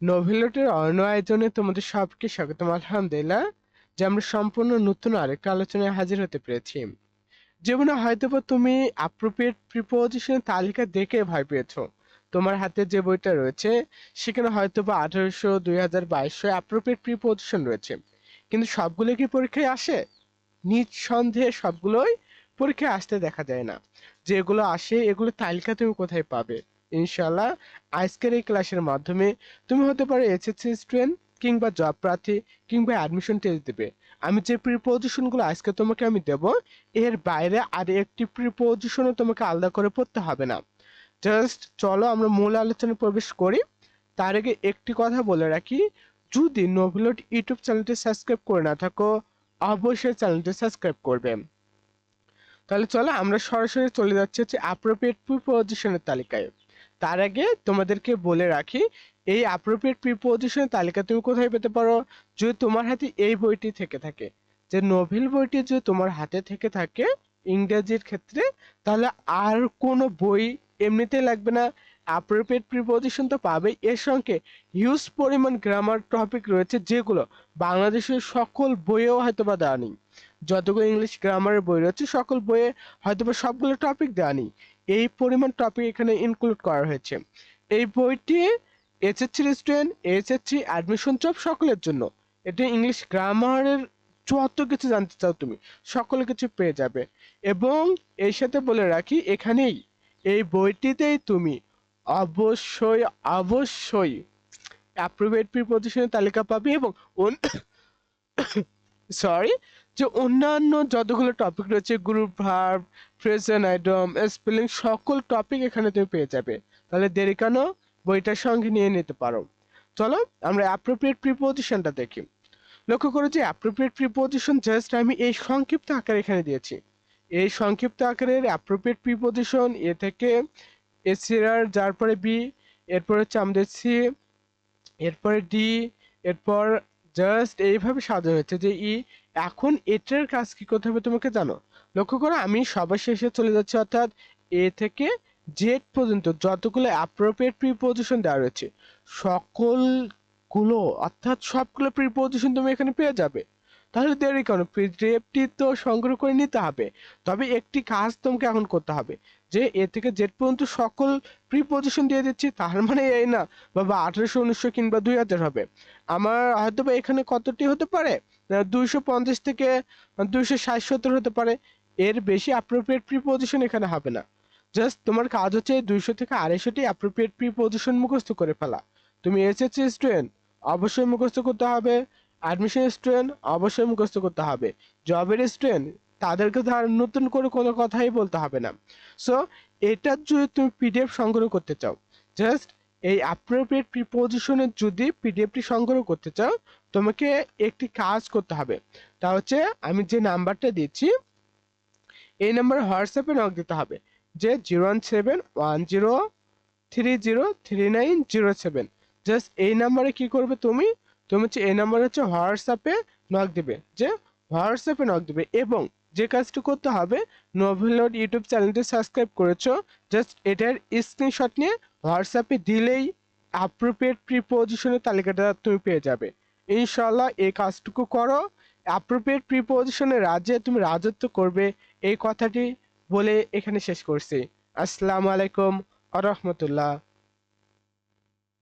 নোভেলটের অন্য আয়োজনে তোমাদের সবকে স্বাগতম, আলহামদুলিল্লাহ, যে আমরা সম্পূর্ণ নতুন আরেকটা আলোচনায় হাজির হতে পেরেছি। জীবনে হয়তোবা তুমি অ্যাপ্রোপ্রিয়েট প্রিপোজিশনের তালিকা দেখে ভয় পেয়েছ। তোমার হাতে যে বইটা রয়েছে, সেখানে হয়তোবা আঠারোশো, দুই হাজার বাইশশো অ্যাপ্রোপ্রিয়েট প্রিপোজিশন রয়েছে। কিন্তু সবগুলো কি পরীক্ষায় আসে? নিঃসন্দেহে সবগুলোই পরীক্ষায় আসতে দেখা যায় না। যেগুলো আসে, এগুলো তালিকা তুমি কোথায় পাবে? ইনশাল্লাহ আজকের এই ক্লাসের মাধ্যমে তুমি হতে পারো এসএসসি স্টুডেন্ট কিংবা জব প্রার্থী কিংবা অ্যাডমিশন টেস্ট দেবে। আমি যে প্রিপোজিশনগুলো আজকে তোমাকে আমি দেব, এর বাইরে আর একটি প্রিপোজিশনও তোমাকে আলাদা করে পড়তে হবে না। জাস্ট চলো আমরা মূল আলোচনায় প্রবেশ করি। তার আগে একটি কথা বলে রাখি, যদি নোভেলট ইউটিউব চ্যানেলটি সাবস্ক্রাইব করে না থাকো, অবশ্যই চ্যানেলটি সাবস্ক্রাইব করবে। তাহলে চলো আমরা সরাসরি চলে যাচ্ছি হচ্ছে অ্যাপ্রোপ্রিয়েট প্রিপোজিশনের তালিকায়। তার আগে তোমাদেরকে বলে রাখি, এই অ্যাপ্রোপ্রিয়েট প্রিপোজিশনের তালিকা তুমি কোথায় পেতে পারো? যদি তোমার হাতে এই বইটি থেকে থাকে, যে নোভেল বইটি যদি তোমার হাতে থেকে থাকে ইংরেজির ক্ষেত্রে, তাহলে আর কোনো বই এমনিতে লাগবে না। অ্যাপ্রোপ্রিয়েট প্রিপোজিশন তো পাবেই এর সঙ্গে হিউজ পরিমাণ গ্রামার টপিক রয়েছে, যেগুলো বাংলাদেশের সকল বইয়েও হয়তো বা দেওয়া নেই। যতগুলো ইংলিশ গ্রামারের বই রয়েছে, সকল বইয়ে হয়তো বা সবগুলো টপিক দেওয়া নেই। এই পরিমাণ টপিক এখানে ইনক্লুড করা হয়েছে। এই বইটি SSC student SSC admission job সকলের জন্য। এটি ইংলিশ গ্রামারের যত কিছু জানতে চাও তুমি, সকল কিছু পেয়ে যাবে। এবং এর সাথে বলে রাখি, এখানেই এই বইটিতেই তুমি অবশ্যই অবশ্যই অ্যাপ্রোভেট প্রিপোজিশনের তালিকা পাবে এবং সরি যে অন্যান্য যতগুলো টপিক রয়েছে group verb present item spelling সকল টপিক এখানে তুমি পেয়ে যাবে। তাহলে দেরি কেন? বইটার সঙ্গে নিয়ে নিতে পারো। চলো আমরা অ্যাপ্রোপ্রিয়েট প্রিপোজিশনটা দেখি। লক্ষ্য করো যে অ্যাপ্রোপ্রিয়েট প্রিপোজিশন জাস্ট আমি এই সংক্ষিপ্ত আকারে এখানে দিয়েছি। এই সংক্ষিপ্ত আকারের অ্যাপ্রোপ্রিয়েট প্রিপোজিশন এ থেকে এসিরার যার পরে বি এরপর হচ্ছে আমাদের সি এরপরে ডি এরপর জাস্ট এইভাবে সাজানো হয়েছে যে ই এখন এটার কাজ কি করতে হবে তোমাকে জানো? লক্ষ্য করো, আমি সবার শেষে চলে যাচ্ছি, অর্থাৎ এ থেকে জেড পর্যন্ত যতগুলো অ্যাপ্রোপ্রিয়েট প্রিপোজিশন দেওয়া রয়েছে, সকলগুলো, অর্থাৎ সবগুলো প্রিপোজিশন তুমি এখানে পেয়ে যাবে। তাহলে দেরি কেন? পিডিএফটি তো সংগ্রহ করে নিতে হবে। তবে একটি কাজ তোমাকে এখন করতে হবে। যে এ থেকে জেড পর্যন্ত সকল প্রিপোজিশন দিয়ে দিচ্ছি, তার মানে এই না, বাবা, আঠারোশো, উনিশশো কিংবা দুই হাজার হবে। আমার হয়তো বা এখানে কতটি হতে পারে? দুইশো পঞ্চাশ থেকে দুইশো ষাট, সত্তর হতে পারে। এর বেশি অ্যাপ্রোপ্রিয়েট প্রিপোজিশন এখানে হবে না। জাস্ট তোমার কাজ হচ্ছে দুইশো থেকে আড়াইশোটি অ্যাপ্রোপ্রিয়েট প্রিপোজিশন মুখস্থ করে ফেলা। তুমি এসএসসি স্টুডেন্ট, অবশ্যই মুখস্থ করতে হবে। অ্যাডমিশন স্টুডেন্ট অবশ্যই মুখস্থ করতে হবে। জবের স্টুডেন্ট তাদেরকে আর নতুন করে কোনো কথাই বলতে হবে না। সো এটা যদি তুমি পিডিএফ সংগ্রহ করতে চাও জাস্ট এই অ্যাপ্রোপ্রিয়েট প্রিপোজিশনের যদি পিডিএফটি সংগ্রহ করতে চাও, তোমাকে একটি কাজ করতে হবে। তা হচ্ছে, আমি যে নাম্বারটা দিচ্ছি, এই নাম্বারে হোয়াটসঅ্যাপে নক দিতে হবে। যে zero one seven one zero three zero three nine zero seven just এই নাম্বারে কি করবে তুমি? তুমি হচ্ছে এই নাম্বারে হচ্ছে হোয়াটসঅ্যাপে নক দেবে। যে হোয়াটসঅ্যাপে নক দেবে এবং যে কাজটি করতে হবে নোভেল নোট ইউটিউব চ্যানেলটি সাবস্ক্রাইব করেছ জাস্ট এটার স্ক্রিনশট নিয়ে হোয়াটসঅ্যাপে দিলেই অ্যাপ্রোপ্রিয়েট প্রিপোজিশনের তালিকাটা তুমি পেয়ে যাবে। ইনশাল্লাহ এই কাজটুকু করো। অ্যাপ্রোপ্রিয়েট প্রিপোজিশনের রাজ্যে তুমি রাজত্ব করবে, এই কথাটি বলে এখানে শেষ করছি। আসসালামু আলাইকুম আ রহমতুল্লাহ।